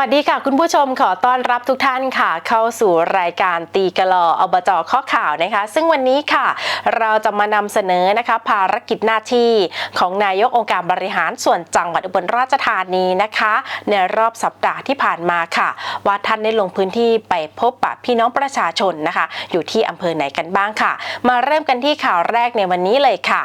วัสดีค่ะ คุณผู้ชมขอต้อนรับทุกท่านค่ะ เข้าสู่รายการตีกะลออบจข้อข่าวนะคะ ซึ่งวันนี้ค่ะ เราจะมานำเสนอนะคะ ภารกิจหน้าที่ของนายกองค์การบริหารส่วนจังหวัดอุบลราชธานีนะคะ ในรอบสัปดาห์ที่ผ่านมาค่ะ ว่าท่านได้ลงพื้นที่ไปพบปะพี่น้องประชาชนนะคะ อยู่ที่อำเภอไหนกันบ้างค่ะ มาเริ่มกันที่ข่าวแรกในวันนี้เลยค่ะ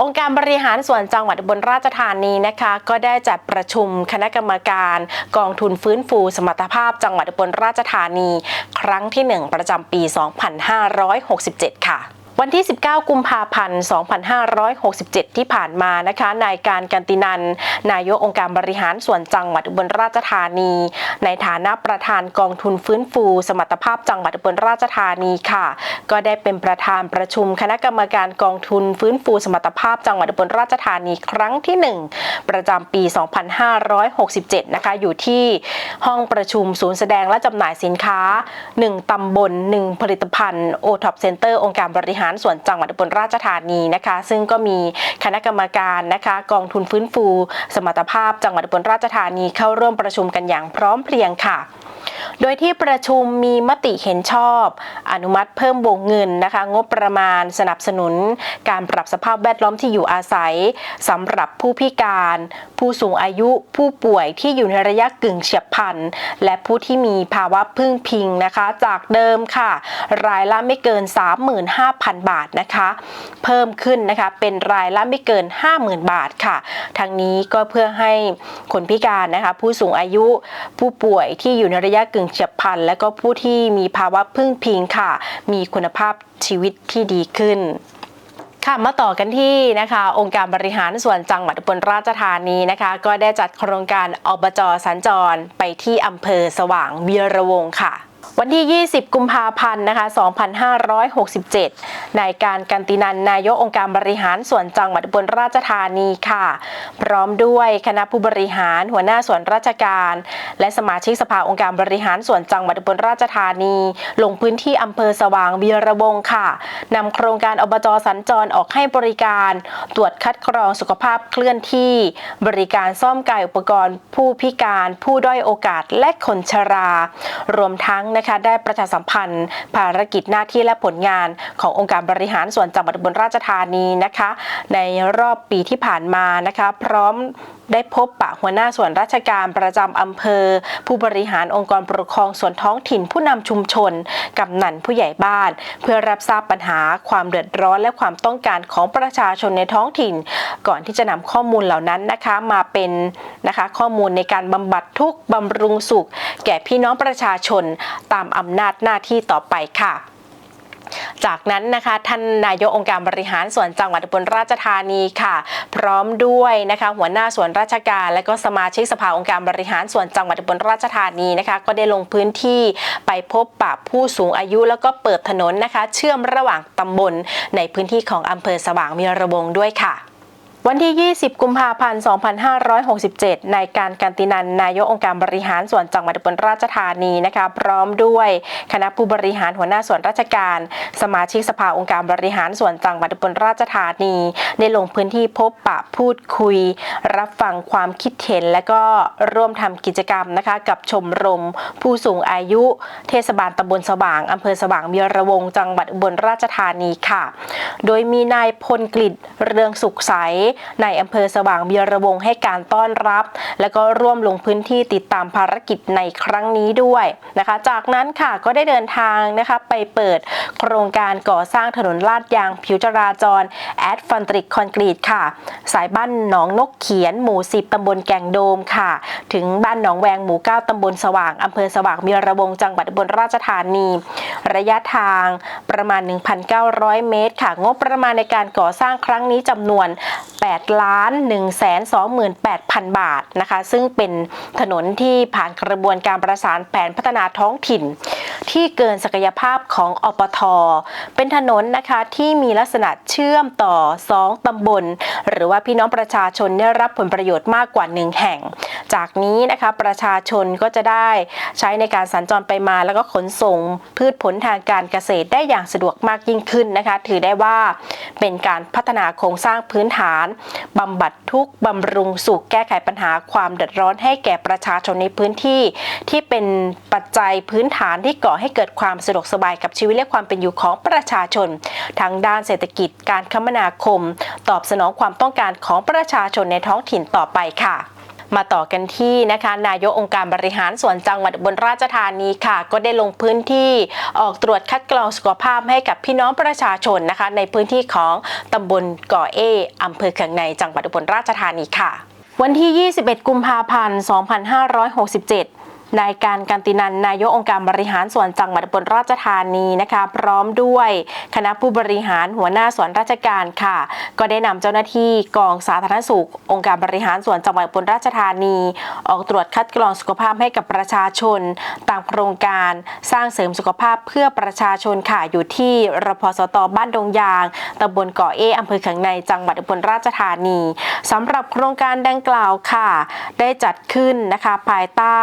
องค์การบริหารส่วนจังหวัดอุบนราชธานีนะคะ ก็ได้จัดประชุมคณะกรรมการกองทุนฟื้นฟู สมรรถภาพจังหวัดอุบนราชธานี ครั้งที่ 1 ประจำปี 2567 ค่ะ วันที่ 19 กุมภาพันธ์ 2567 ที่ผ่านมานะคะ นายการกันตินัน นายกองค์การบริหารส่วนจังหวัดอุบลราชธานี ในฐานะประธานกองทุนฟื้นฟู สมรรถภาพจังหวัดอุบลราชธานีค่ะ ก็ได้เป็นประธานประชุมคณะกรรมการกองทุนฟื้นฟูสมรรถภาพจังหวัดอุบลราชธานีครั้งที่ 1 ประจำปี 2567 นะคะ อยู่ที่ห้องประชุมศูนย์แสดงและจำหน่ายสินค้า 1 ตำบล 1 ผลิตภัณฑ์โอท็อปเซ็นเตอร์องค์การบริหารส่วนจังหวัดอุบลราชธานีนะคะ ซึ่งก็มีคณะกรรมการนะคะกองทุนฟื้นฟู สมรรถภาพจังหวัดอุบลราชธานีเข้าร่วมประชุมกันอย่างพร้อมเพรียงค่ะ โดยที่ประชุมมีมติเห็นชอบ อนุมัติเพิ่มวงเงินนะคะงบประมาณสนับสนุน การปรับสภาพแวดล้อมที่อยู่อาศัยสำหรับผู้พิการ ผู้สูงอายุผู้ป่วยที่อยู่ในระยะกึ่งเฉียบพลันและผู้ที่มีภาวะพึ่งพิงนะคะ จากเดิมค่ะ รายละไม่เกิน 35,000 บาทนะคะ เพิ่มขึ้นนะคะเป็นรายละไม่เกิน 50,000 บาทค่ะ ทั้งนี้ก็เพื่อให้คนพิการนะคะ ผู้สูงอายุผู้ป่วยที่อยู่ในระยะกึ่งเฉียบพลัน และก็ผู้ที่มีภาวะพึ่งพิงค่ะ มีคุณภาพชีวิตที่ดีขึ้นค่ะมาต่อกันที่นะคะองค์การบริหารส่วนจังหวัดอุบลราชธานีนะคะ ก็ได้จัดโครงการอบจสัญจรไปที่อำเภอสว่างวีระวงค่ะ วันที่ 20 กุมภาพันธ์ นะคะ 2567 นายการกันตินัน นายกองค์การบริหารส่วนจังหวัดอุบลราชธานีค่ะ พร้อมด้วยคณะผู้บริหารหัวหน้าส่วนราชการ และสมาชิกสภาองค์การบริหารส่วนจังหวัดอุบลราชธานี ลงพื้นที่อำเภอสว่างวีระวงค่ะ นำโครงการอบจสัญจรออกให้บริการ ตรวจคัดกรองสุขภาพเคลื่อนที่ บริการซ่อมกายอุปกรณ์ ผู้พิการ ผู้ด้อยโอกาส และคนชรา รวมทั้งนะคะได้ประชาสัมพันธ์ ภารกิจหน้าที่และผลงานขององค์การบริหารส่วนจังหวัดอุบลราชธานีนะคะ ในรอบปีที่ผ่านมานะคะ พร้อม ได้พบปะหัวหน้าส่วนราชการประจำอำเภอ ผู้บริหารองค์กรปกครองส่วนท้องถิ่นผู้นำชุมชนกำนันผู้ใหญ่บ้าน เพื่อรับทราบปัญหาความเดือดร้อนและความต้องการของประชาชนในท้องถิ่น ก่อนที่จะนำข้อมูลเหล่านั้นนะคะมาเป็นนะคะข้อมูลในการบำบัดทุกข์บำรุงสุข แก่พี่น้องประชาชนตามอำนาจหน้าที่ต่อไปค่ะ จากนั้นนะคะท่านนายกองค์การบริหารส่วนจังหวัดอุบลราชธานีค่ะ พร้อมด้วยนะคะหัวหน้าส่วนราชการ และก็สมาชิกสภาองค์การบริหารส่วนจังหวัดอุบลราชธานีนะคะ ก็ได้ลงพื้นที่ไปพบปะผู้สูงอายุ แล้วก็เปิดถนนนะคะ เชื่อมระหว่างตำบลในพื้นที่ของอำเภอสว่างมีระวงด้วยค่ะ วันที่ 20 กุมภาพันธ์ 2567 นายการกันตินัน นายกองค์การบริหารส่วนจังหวัดอุบลราชธานีนะคะ พร้อมด้วยคณะผู้บริหารหัวหน้าส่วนราชการ สมาชิกสภาองค์การบริหารส่วนจังหวัดอุบลราชธานี ได้ลงพื้นที่พบปะพูดคุย รับฟังความคิดเห็น และก็ร่วมทำกิจกรรมนะคะกับชมรม ผู้สูงอายุ เทศบาลตำบลสว่างอำเภอสว่างมีระวงจังหวัดอุบลราชธานีค่ะ โดยมีนายพลกฤษเรืองสุขใสในอำเภอสว่างเบียระวงให้การต้อนรับ และก็ร่วมลงพื้นที่ติดตามภารกิจในครั้งนี้ด้วยนะคะ จากนั้นค่ะก็ได้เดินทางนะคะไปเปิดโครงการก่อสร้างถนนลาดยางผิวจราจรแอดฟันตริกคอนกรีตค่ะ สายบ้านหนองนกเขียนหมู่10ตำบลแก่งโดมค่ะ ถึงบ้านหนองแวงหมู่9ตำบลสว่างอำเภอสว่างเบียระวงจังหวัดอุบลราชธานี ระยะทางประมาณ 1,900 เมตร ค่ะ งบประมาณในการก่อสร้างครั้งนี้จำนวน8ล้าน1 2 8 0 0 0 บาทนะคะ ซึ่งเป็นถนนที่ผ่านกระบวนการประสานแผนพัฒนาท้องถิ่น ที่เกินศักยภาพของอปท เป็นถนนนะคะที่มีลักษณะเชื่อมต่อ 2 ตำบล หรือว่าพี่น้องประชาชนได้รับผลประโยชน์มากกว่า 1 แห่ง จากนี้นะคะประชาชนก็จะได้ใช้ในการสัญจรไปมาแล้วก็ขนส่งพืชผลทางการเกษตรได้อย่างสะดวกมากยิ่งขึ้นนะคะ ถือได้ว่าเป็นการพัฒนาโครงสร้างพื้นฐานบำบัดทุกข์บำรุงสุขแก้ไขปัญหาความเดือดร้อนให้แก่ประชาชนในพื้นที่ ที่เป็นปัจจัยพื้นฐานที่ก่อให้เกิดความสะดวกสบายกับชีวิตและความเป็นอยู่ของประชาชนทางด้านเศรษฐกิจการคมนาคม ตอบสนองความต้องการของประชาชนในท้องถิ่นต่อไปค่ะ มาต่อกันที่นะคะนายกองค์การบริหารส่วนจังหวัดบนราชธานีค่ะ ก็ได้ลงพื้นที่ออกตรวจคัดกรองสุขภาพให้กับพี่น้องประชาชนนะคะ ในพื้นที่ของตำบลก่อเออำเภอเขืองในจังหวัดอุบนราชธานีค่ะ วันที่ 21 กุมภาพันธ์ 2567 นายการกันตินันนายกองค์การบริหารส่วนจังหวัดบลราชธานีนะคะ พร้อมด้วยคณะผู้บริหารหัวหน้าส่วนราชการค่ะ ก็ได้นำเจ้าหน้าที่กองสาธารณสุข องค์การบริหารส่วนจังหวัดบลราชธานี ออกตรวจคัดกรองสุขภาพให้กับประชาชน ตามโครงการสร้างเสริมสุขภาพเพื่อประชาชนค่ะอยู่ที่รพสตบ้านดงยางตำบลเกาะเออำเภอเขืองในจังหวัดบลราชธานีสำหรับโครงการดังกล่าวค่ะ ได้จัดขึ้นนะคะภายใต้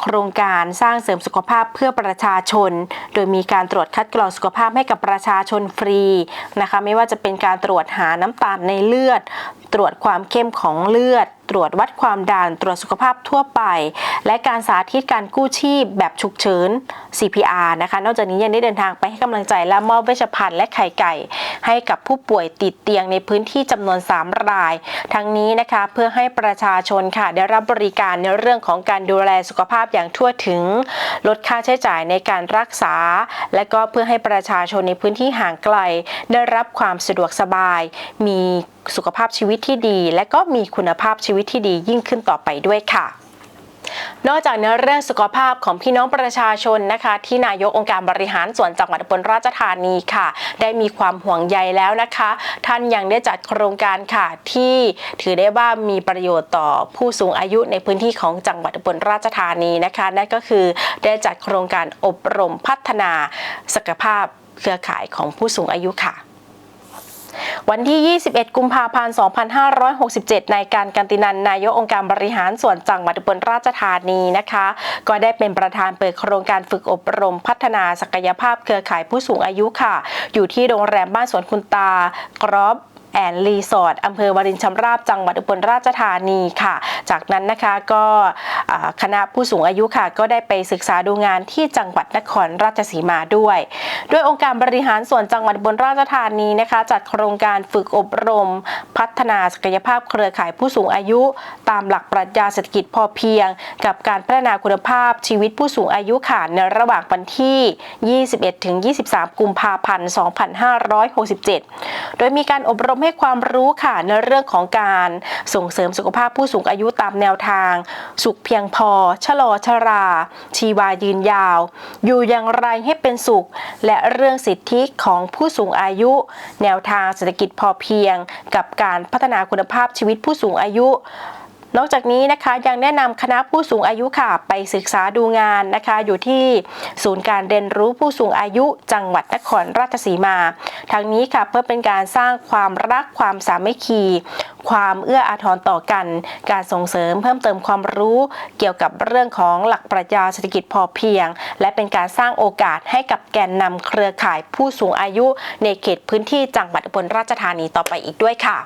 โครงการสร้างเสริมสุขภาพเพื่อประชาชน โดยมีการตรวจคัดกรองสุขภาพให้กับประชาชนฟรีนะคะ ไม่ว่าจะเป็นการตรวจหาน้ำตาลในเลือด ตรวจความเข้มของเลือด ตรวจวัดความดันตรวจสุขภาพทั่วไป และการสาธิตการกู้ชีพแบบฉุกเฉิน CPR นะคะ นอกจากนี้ยังได้เดินทางไปให้กำลังใจและมอบเวชภัณฑ์และไข่ไก่ ให้กับผู้ป่วยติดเตียงในพื้นที่จำนวน 3 ราย ทั้งนี้นะคะเพื่อให้ประชาชนค่ะได้รับบริการในเรื่องของการดูแลสุขภาพอย่างทั่วถึง ลดค่าใช้จ่ายในการรักษา และก็เพื่อให้ประชาชนในพื้นที่ห่างไกล ได้รับความสะดวกสบาย มีสุขภาพชีวิตที่ดี และก็มีคุณภาพชีวิตที่ดียิ่งขึ้นต่อไปด้วยค่ะ นอกจากเนื้อเรื่องสุขภาพของพี่น้องประชาชนนะคะ ที่นายกองค์การบริหารส่วนจังหวัดบลราชธานีค่ะ ได้มีความห่วงใยแล้วนะคะ ท่านยังได้จัดโครงการค่ะที่ถือได้ว่ามีประโยชน์ต่อผู้สูงอายุในพื้นที่ของจังหวัดบลราชธานีนะคะ นั่นก็คือได้จัดโครงการอบรมพัฒนาศักยภาพเครือข่ายของผู้สูงอายุค่ะ วันที่ 21 กุมภาพันธ์ 2567 นายการกันตินัน นายกองค์การบริหารส่วนจังหวัดอุบลราชธานีนะคะ ก็ได้เป็นประธานเปิดโครงการฝึกอบรมพัฒนาศักยภาพเครือข่ายผู้สูงอายุค่ะ อยู่ที่โรงแรมบ้านสวนคุณตากรอบ แอนรีสอร์ทอำเภอวารินชำราบจังหวัดอุบลราชธานีค่ะ จากนั้นนะคะก็คณะผู้สูงอายุค่ะ ก็ได้ไปศึกษาดูงานที่จังหวัดนครราชสีมาด้วย ด้วยองค์การบริหารส่วนจังหวัดอุบลราชธานีนะคะ จัดโครงการฝึกอบรม พัฒนาศักยภาพเครือข่ายผู้สูงอายุ ตามหลักปรัชญาเศรษฐกิจพอเพียง กับการพัฒนาคุณภาพชีวิตผู้สูงอายุค่ะในระหว่างวันที่ 21-23 กุมภาพันธ์ 2567 โดยมีการอบรมให้ความรู้ค่ะในเรื่องของการส่งเสริมสุขภาพผู้สูงอายุตามแนวทาง สุขเพียงพอ ชะลอชรา ชีวายืนยาว อยู่อย่างไรให้เป็นสุข และเรื่องสิทธิของผู้สูงอายุ แนวทางเศรษฐกิจพอเพียง กับการพัฒนาคุณภาพชีวิตผู้สูงอายุ นอกจากนี้นะคะยังแนะนำคณะผู้สูงอายุค่ะไปศึกษาดูงานนะคะ อยู่ที่ศูนย์การเรียนรู้ผู้สูงอายุจังหวัดนครราชสีมาทางนี้ค่ะเพื่อเป็นการสร้างความรักความสามัคคี ความเอื้ออาทรต่อกัน การส่งเสริมเพิ่มเติมความรู้เกี่ยวกับเรื่องของหลักปรัชญาเศรษฐกิจพอเพียง และเป็นการสร้างโอกาสให้กับแกนนำเครือข่ายผู้สูงอายุ ในเขตพื้นที่จังหวัดอุบลราชธานีต่อไปอีกด้วยค่ะ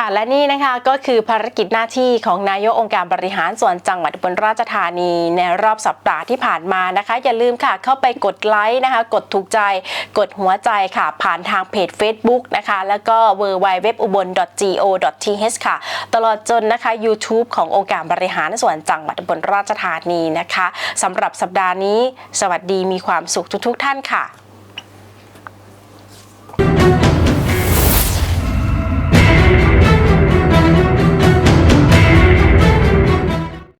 ค่ะและนี่นะคะก็คือภารกิจหน้าที่ของนายกองค์การบริหารส่วนจังหวัดอุบลราชธานีในรอบสัปดาห์ที่ผ่านมานะคะ อย่าลืมค่ะเข้าไปกดไลค์นะคะ กดถูกใจกดหัวใจค่ะ ผ่านทางเพจ Facebook นะคะ แล้วก็ w w w u b o n g o t h ค่ะ ตลอดจนนะคะ YouTube ขององค์การบริหารส่วนจังหวัดอุบลราชธานีนะคะสำหรับสัปดาห์นี้ สวัสดีมีความสุขทุกๆ ท่านค่ะ